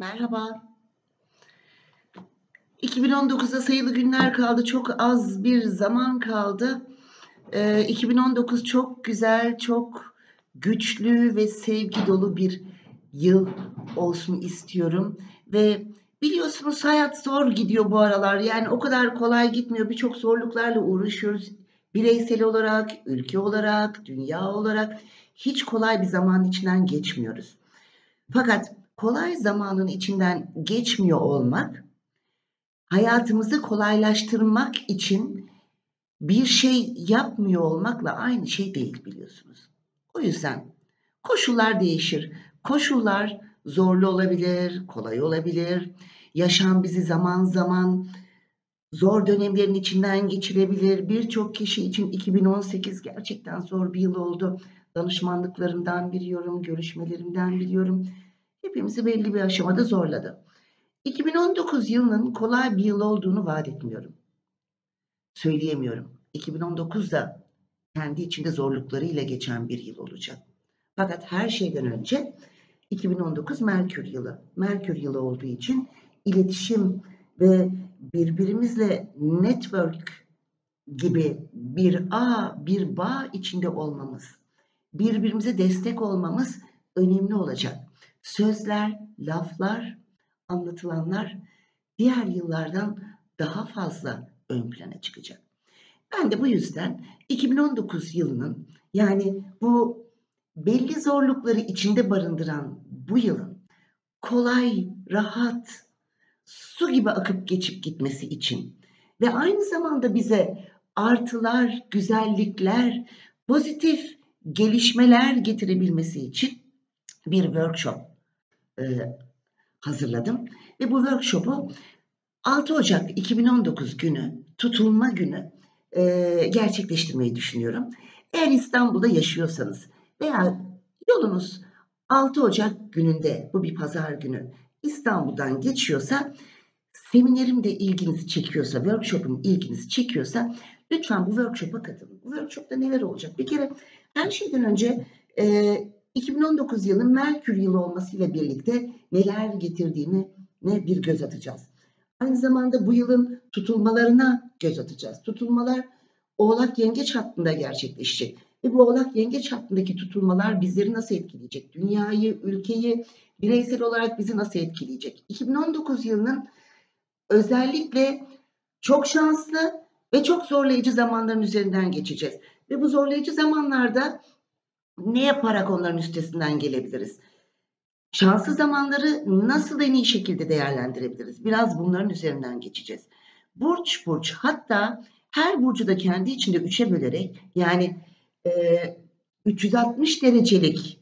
Merhaba. 2019'a sayılı günler kaldı. Çok az bir zaman kaldı. Ee, 2019 çok güzel, çok güçlü ve sevgi dolu bir yıl olsun istiyorum. Ve biliyorsunuz hayat zor gidiyor bu aralar. Yani o kadar kolay gitmiyor. Birçok zorluklarla uğraşıyoruz. Bireysel olarak, ülke olarak, dünya olarak hiç kolay bir zaman içinden geçmiyoruz. Fakat kolay zamanın içinden geçmiyor olmak hayatımızı kolaylaştırmak için bir şey yapmıyor olmakla aynı şey değil biliyorsunuz. O yüzden koşullar değişir. Koşullar zorlu olabilir, kolay olabilir. Yaşam bizi zaman zaman zor dönemlerin içinden geçirebilir. Birçok kişi için 2018 gerçekten zor bir yıl oldu. Danışmanlıklarımdan biliyorum, görüşmelerimden biliyorum. Hepimizi belli bir aşamada zorladı. 2019 yılının kolay bir yıl olduğunu vaat etmiyorum. Söyleyemiyorum. 2019 da kendi içinde zorluklarıyla geçen bir yıl olacak. Fakat her şeyden önce 2019 Merkür yılı. Merkür yılı olduğu için iletişim ve birbirimizle network gibi bir ağ, bir bağ içinde olmamız, birbirimize destek olmamız önemli olacak. Sözler, laflar, anlatılanlar diğer yıllardan daha fazla ön plana çıkacak. Ben de bu yüzden 2019 yılının yani bu belli zorlukları içinde barındıran bu yılın kolay, rahat, su gibi akıp geçip gitmesi için ve aynı zamanda bize artılar, güzellikler, pozitif gelişmeler getirebilmesi için bir workshop e, hazırladım. Ve bu workshop'u 6 Ocak 2019 günü, tutulma günü e, gerçekleştirmeyi düşünüyorum. Eğer İstanbul'da yaşıyorsanız veya yolunuz 6 Ocak gününde, bu bir pazar günü İstanbul'dan geçiyorsa, seminerim de ilginizi çekiyorsa, workshop'um ilginizi çekiyorsa lütfen bu workshop'a katılın. Bu workshop'ta neler olacak? Bir kere her şeyden önce e, 2019 yılı Merkür yılı olmasıyla birlikte neler getirdiğini ne bir göz atacağız. Aynı zamanda bu yılın tutulmalarına göz atacağız. Tutulmalar Oğlak Yengeç hattında gerçekleşecek. Ve bu Oğlak Yengeç hattındaki tutulmalar bizleri nasıl etkileyecek? Dünyayı, ülkeyi, bireysel olarak bizi nasıl etkileyecek? 2019 yılının özellikle çok şanslı ve çok zorlayıcı zamanların üzerinden geçeceğiz. Ve bu zorlayıcı zamanlarda ne yaparak onların üstesinden gelebiliriz? Şanslı zamanları nasıl en iyi şekilde değerlendirebiliriz? Biraz bunların üzerinden geçeceğiz. Burç burç hatta her burcu da kendi içinde üçe bölerek yani e, 360 derecelik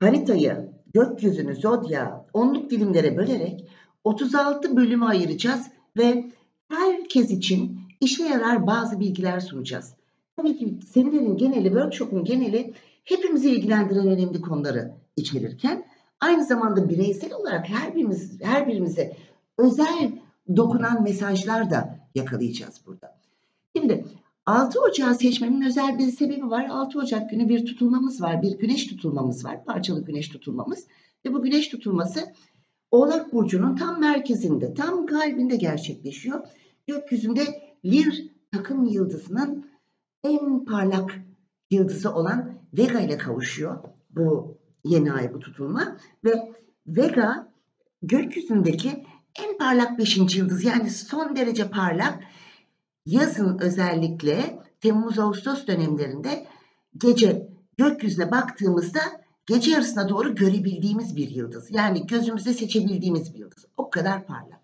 haritayı, gökyüzünü, zodya, onluk dilimlere bölerek 36 bölüme ayıracağız ve herkes için işe yarar bazı bilgiler sunacağız. Tabii ki seminerin geneli, workshop'un geneli hepimizi ilgilendiren önemli konuları içerirken aynı zamanda bireysel olarak her birimiz her birimize özel dokunan mesajlar da yakalayacağız burada. Şimdi 6 Ocağı seçmemin özel bir sebebi var. 6 Ocak günü bir tutulmamız var. Bir güneş tutulmamız var. Parçalı güneş tutulmamız. Ve bu güneş tutulması Oğlak Burcu'nun tam merkezinde, tam kalbinde gerçekleşiyor. Gökyüzünde Lir takım yıldızının en parlak yıldızı olan Vega ile kavuşuyor bu yeni ay bu tutulma ve Vega gökyüzündeki en parlak 5. yıldız yani son derece parlak yazın özellikle Temmuz-Ağustos dönemlerinde gece gökyüzüne baktığımızda gece yarısına doğru görebildiğimiz bir yıldız. Yani gözümüzde seçebildiğimiz bir yıldız. O kadar parlak.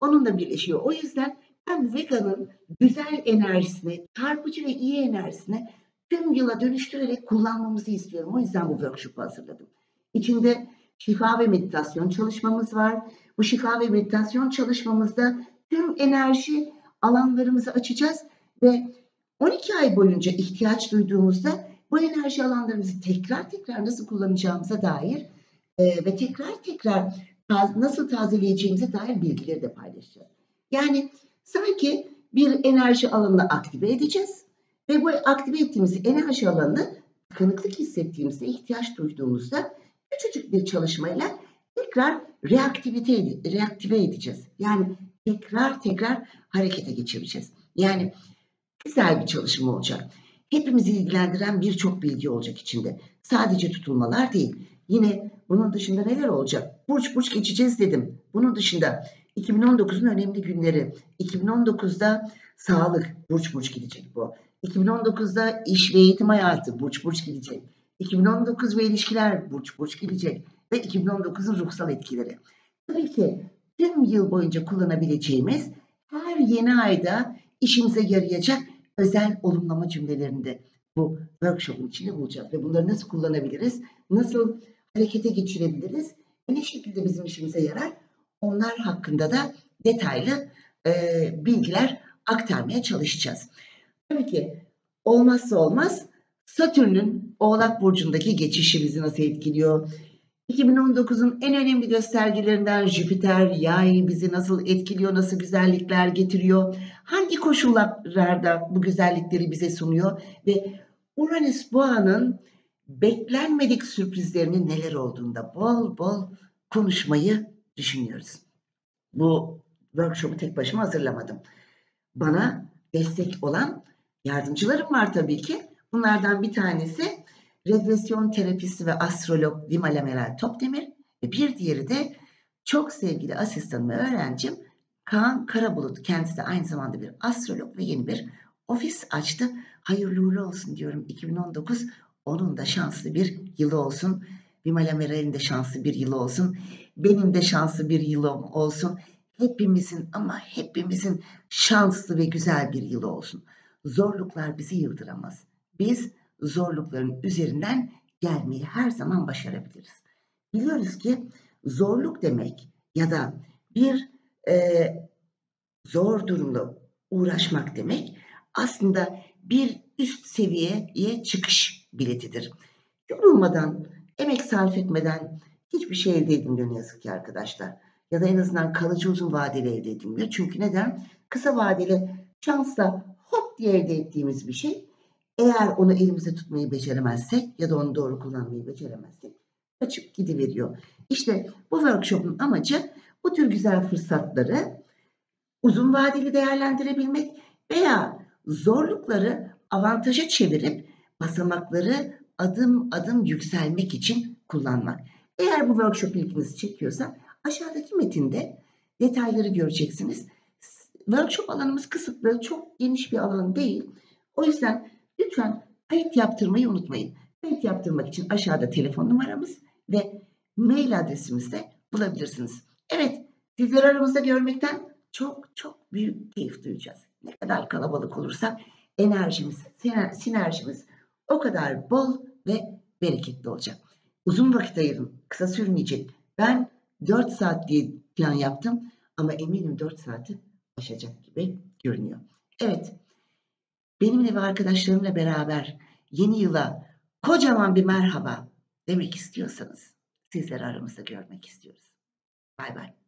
Onunla birleşiyor. O yüzden ben Vega'nın güzel enerjisini, çarpıcı ve iyi enerjisini tüm yıla dönüştürerek kullanmamızı istiyorum. O yüzden bu workshop'u hazırladım. İçinde şifa ve meditasyon çalışmamız var. Bu şifa ve meditasyon çalışmamızda tüm enerji alanlarımızı açacağız ve 12 ay boyunca ihtiyaç duyduğumuzda bu enerji alanlarımızı tekrar tekrar nasıl kullanacağımıza dair e, ve tekrar tekrar nasıl tazeleyeceğimize dair bilgileri de paylaşacağız. Yani sanki bir enerji alanını aktive edeceğiz ve bu aktive ettiğimiz enerji alanını tıkanıklık hissettiğimizde, ihtiyaç duyduğumuzda küçücük bir çalışmayla tekrar reaktivite reaktive edeceğiz. Yani tekrar tekrar harekete geçireceğiz. Yani güzel bir çalışma olacak. Hepimizi ilgilendiren birçok bilgi olacak içinde. Sadece tutulmalar değil. Yine bunun dışında neler olacak? Burç burç geçeceğiz dedim. Bunun dışında 2019'un önemli günleri. 2019'da sağlık burç burç gidecek bu. 2019'da iş ve eğitim hayatı burç burç gidecek. 2019 ve ilişkiler burç burç gidecek. Ve 2019'un ruhsal etkileri. Tabii ki tüm yıl boyunca kullanabileceğimiz her yeni ayda işimize yarayacak özel olumlama cümlelerinde bu workshop'un içinde bulacağız. Ve bunları nasıl kullanabiliriz? Nasıl harekete geçirebiliriz? Ne şekilde bizim işimize yarar? Onlar hakkında da detaylı e, bilgiler aktarmaya çalışacağız. Tabii ki olmazsa olmaz Satürn'ün Oğlak Burcu'ndaki geçişi bizi nasıl etkiliyor? 2019'un en önemli göstergelerinden Jüpiter, Yay bizi nasıl etkiliyor, nasıl güzellikler getiriyor? Hangi koşullarda bu güzellikleri bize sunuyor? Ve Uranüs Boğa'nın beklenmedik sürprizlerinin neler olduğunda bol bol konuşmayı düşünüyoruz. Bu workshop'u tek başıma hazırlamadım. Bana destek olan yardımcılarım var tabii ki. Bunlardan bir tanesi regresyon terapisti ve astrolog Dimala Meral Topdemir ve bir diğeri de çok sevgili asistanım ve öğrencim Kaan Karabulut. Kendisi de aynı zamanda bir astrolog ve yeni bir ofis açtı. Hayırlı uğurlu olsun diyorum 2019. Onun da şanslı bir yılı olsun. Dimala Meral'in de şanslı bir yılı olsun. Benim de şanslı bir yılım olsun. Hepimizin ama hepimizin şanslı ve güzel bir yılı olsun. Zorluklar bizi yıldıramaz. Biz zorlukların üzerinden gelmeyi her zaman başarabiliriz. Biliyoruz ki zorluk demek ya da bir e, zor durumla uğraşmak demek aslında bir üst seviyeye çıkış biletidir. Yorulmadan, emek sarf etmeden hiçbir şey elde edilmiyor ne yazık ki arkadaşlar. Ya da en azından kalıcı uzun vadeli elde edilmiyor. Çünkü neden? Kısa vadeli şansla hop diye elde ettiğimiz bir şey eğer onu elimizde tutmayı beceremezsek ya da onu doğru kullanmayı beceremezsek kaçıp gidiveriyor. İşte bu workshop'un amacı bu tür güzel fırsatları uzun vadeli değerlendirebilmek veya zorlukları avantaja çevirip basamakları adım adım yükselmek için kullanmak. Eğer bu workshop ilginizi çekiyorsa aşağıdaki metinde detayları göreceksiniz. Workshop alanımız kısıtlı, çok geniş bir alan değil. O yüzden lütfen kayıt yaptırmayı unutmayın. Kayıt yaptırmak için aşağıda telefon numaramız ve mail adresimizde bulabilirsiniz. Evet, sizleri aramızda görmekten çok çok büyük keyif duyacağız. Ne kadar kalabalık olursak enerjimiz, sinerjimiz o kadar bol ve bereketli olacak. Uzun vakit ayırın, kısa sürmeyecek. Ben 4 saat diye plan yaptım ama eminim 4 saati aşacak gibi görünüyor. Evet, benimle ve arkadaşlarımla beraber yeni yıla kocaman bir merhaba demek istiyorsanız sizleri aramızda görmek istiyoruz. Bay bay.